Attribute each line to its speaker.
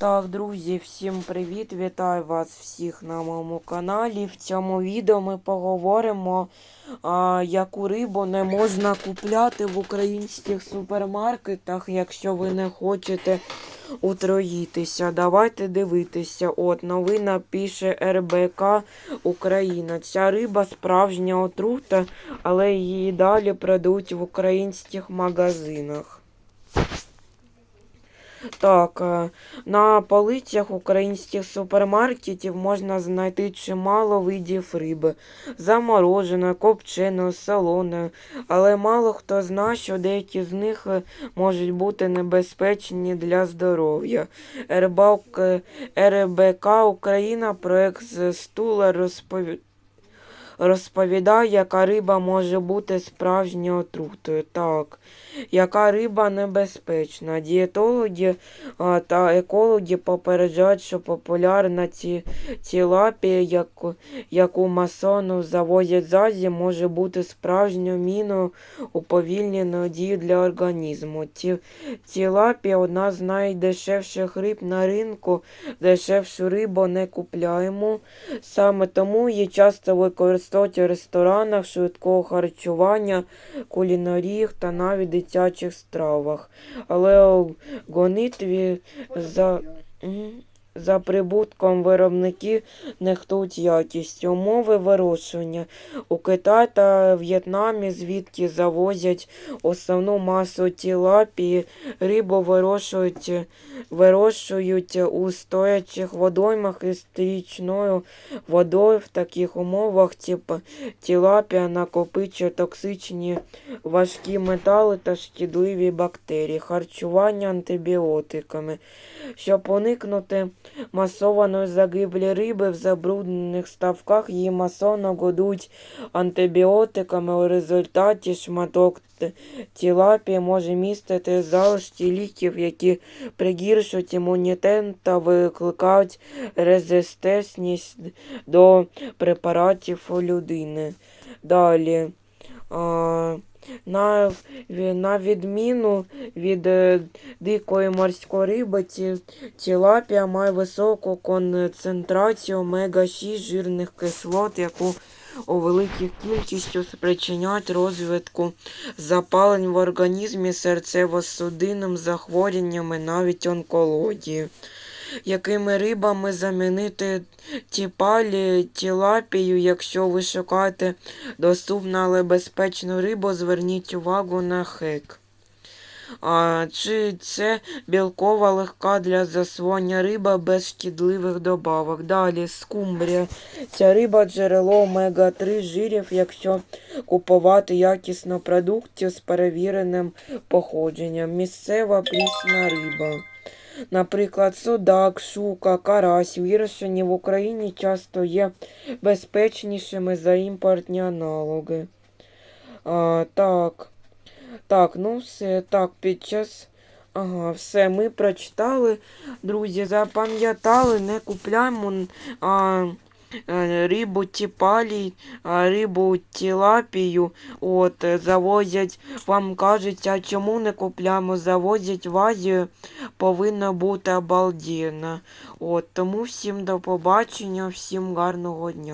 Speaker 1: Так, друзі, всім привіт! Вітаю вас всіх на моєму каналі. В цьому відео ми поговоримо, а, яку рибу не можна купляти в українських супермаркетах, якщо ви не хочете утроїтися. Давайте дивитися. От новина пише РБК Україна. Ця риба справжня отрута, але її далі продають в українських магазинах. Так, е, на полицях українських супермаркетів можна знайти чимало видів риби, замороженої, копченої, солоної, але мало хто знає, що деякі з них е, можуть бути небезпечні для здоров'я. РБК, РБК Україна, проект з стула розповідає. Розповідає, яка риба може бути справжньою отрутою. Так, яка риба небезпечна. Дієтологи та екологи попереджають, що популярна ці, тілапія, яку, яку масону завозять з Азії, може бути справжньою міною уповільненої дії для організму. Ті, тілапія одна з найдешевших риб на ринку, дешевшу рибу не купляємо. Саме тому її часто використовують в ресторанах швидкого харчування, кулінаріях та навіть дитячих стравах. Але у гонитві за. За прибутком виробники нехтують якість. Умови вирощування. У Китаї та В'єтнамі, звідки завозять основну масу тілапії, рибу вирощують, вирощують у стоячих водоймах із річною водою. В таких умовах тілапія накопичує токсичні важкі метали та шкідливі бактерії, харчування антибіотиками. Щоб уникнути масованої загиблі риби в забруднених ставках, її масово годують антибіотиками. У результаті шматок т- тілапії може містити залишки ліків, які пригіршують імунітет та викликають резистентність до препаратів у людини. Далі. А, на, на відміну від е, дикої морської риби, ті, тілапія має високу концентрацію омега-6 жирних кислот, яку у великих кількістю спричиняють розвитку запалень в організмі, серцево-судинним захворюваннями, навіть онкології. Якими рибами замінити тіпалі, тілапію, якщо ви шукаєте доступну, але безпечну рибу, зверніть увагу на хек. А, чи це білкова легка для засвоєння риба без шкідливих добавок. Далі скумбрія. Ця риба джерело омега-3 жирів, якщо купувати якісну продукцію з перевіреним походженням. Місцева прісна риба. Наприклад, судак, шука, карась, вирощені в Україні часто є безпечнішими за імпортні аналоги. А, так. Так, ну все. Так, під час. Ага, все, ми прочитали. Друзі, запам'ятали, не купляємо а, е, рибу тіпалій, а, рибу тілапію. От, завозять, вам кажуть, а чому не купляємо? Завозять в Азію, повинно бути обалденно. От, тому всім до побачення, всім гарного дня.